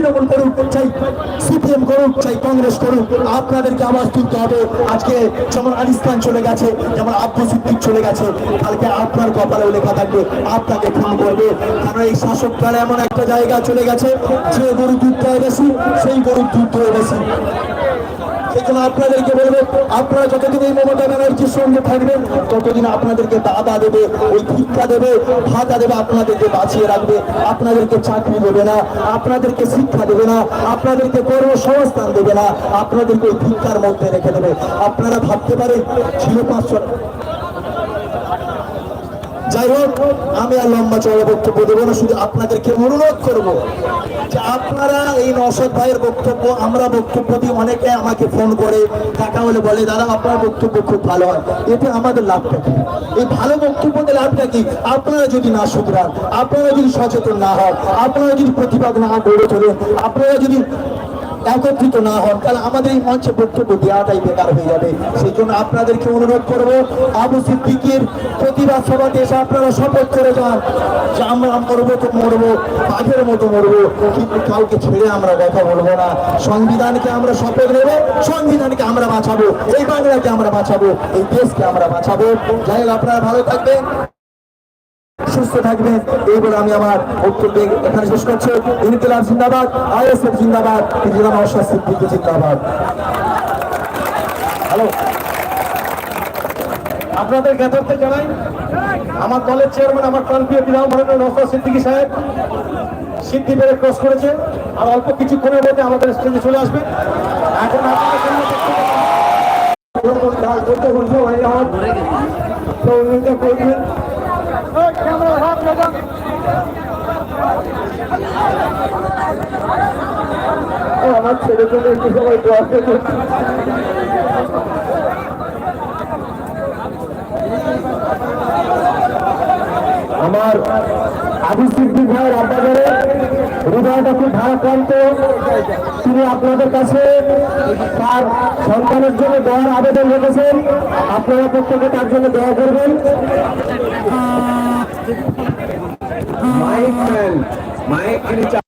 তৃণমূল করুক, চাই সিপিএম করুক, চাই কংগ্রেস করুক, আপনাদেরকে আবার তুলতে হবে। আজকে যেমন আলিস্তান চলে গেছে, যেমন আব্দুল সিদ্দিক চলে গেছে, কালকে আপনার কপালে লেখা থাকবে, আপনাকে ফোন করবে। কারণ এই শাসক এমন একটা জায়গা চলে গেছে, যে গরু দুধ বেশি, সেই গরুর দুধ দেয় বেশি। জন্য আপনাদেরকে বলব, আপনারা যতদিন এই মমতা ব্যানার্জির সঙ্গে থাকবেন, ততদিন আপনাদেরকে দাদা দেবে, ওই ভিক্ষা দেবে, ভাতা দেবে, আপনাদেরকে বাঁচিয়ে রাখবে। আপনাদেরকে চাকরি দেবে না, আপনাদেরকে শিক্ষা দেবে না, আপনাদেরকে কর্মসংস্থান দেবে না, আপনাদেরকে ওই ভিক্ষার মধ্যে রেখে দেবে। আপনারা ভাবতে পারেন, ছিল পাঁচশো যাই হোক, আমি আর লম্বা চড়া বক্তব্য দেবো না, শুধু আপনাদেরকে অনুরোধ করব যে আপনারা এই নসদ ভাইয়ের বক্তব্য, আমরা বক্তব্য দিই অনেকে আমাকে ফোন করে, টাকা হলে বলে, দাদা, আপনার বক্তব্য খুব ভালো হয়। এতে আমাদের লাভটা কি? এই ভালো বক্তব্য দিয়ে লাভটা কি? আপনারা যদি না শুধরান, আপনারা যদি সচেতন না হন, আপনারা যদি প্রতিবাদ না গড়ে তোলেন আপনারা যদি একত্রিত না হন, তাহলে আমাদের এই মঞ্চে বক্তব্য দেওয়াটাই বেকার হয়ে যাবে। সেই জন্য আপনাদেরকে অনুরোধ করব, আবু সিদ্দিকের প্রতিবাদ সভাতে এসে আপনারা শপথ করে যান যে আমরা মরবো তো মরবো বাঘের মতো মরবো, কিন্তু কাউকে ছেড়ে আমরা কথা বলব না। সংবিধানকে আমরা শপথ নেব, সংবিধানকে আমরা বাঁচাবো, এই বাংলাকে আমরা বাঁচাবো, এই দেশকে আমরা বাঁচাবো। যাই হোক, আপনারা ভালো থাকবেন। সুস্থ থাকবেন। এই বলে আমি আমার বক্তব্য এখানে শেষ করছি। ইনকিলাব জিন্দাবাদ, আইএসএফ জিন্দাবাদ ইনকিলাব অশ্বাস সিদ্দিকী জিন্দাবাদ। হ্যালো। আপনাদের জ্ঞাতার্থে জানাই, আমার দলের চেয়ারম্যান, আমার প্রান্তীয় বিধান ভবনের নৌকা সিদ্দিকী সাহেব সিদ্ধি পেরে ক্রস করেছে। আর অল্প কিছু কিছুক্ষণের মধ্যে আমাদের স্টেজে চলে আসবে। এখন আপনাদের সামনে বক্তব্য করতে বলব ভাই আমার ছেলের জন্য একটু সবাই দোয়া আমার আবু সিদ্দিক ভাইয়ের আব্বাজারে হৃদয়টা খুব ভারাক্রান্ত। তিনি আপনাদের কাছে তার সন্তানের জন্য দেওয়ার আবেদন রেখেছেন। আপনারা প্রত্যেকে তার জন্য দোয়া করবেন। মাইক 没。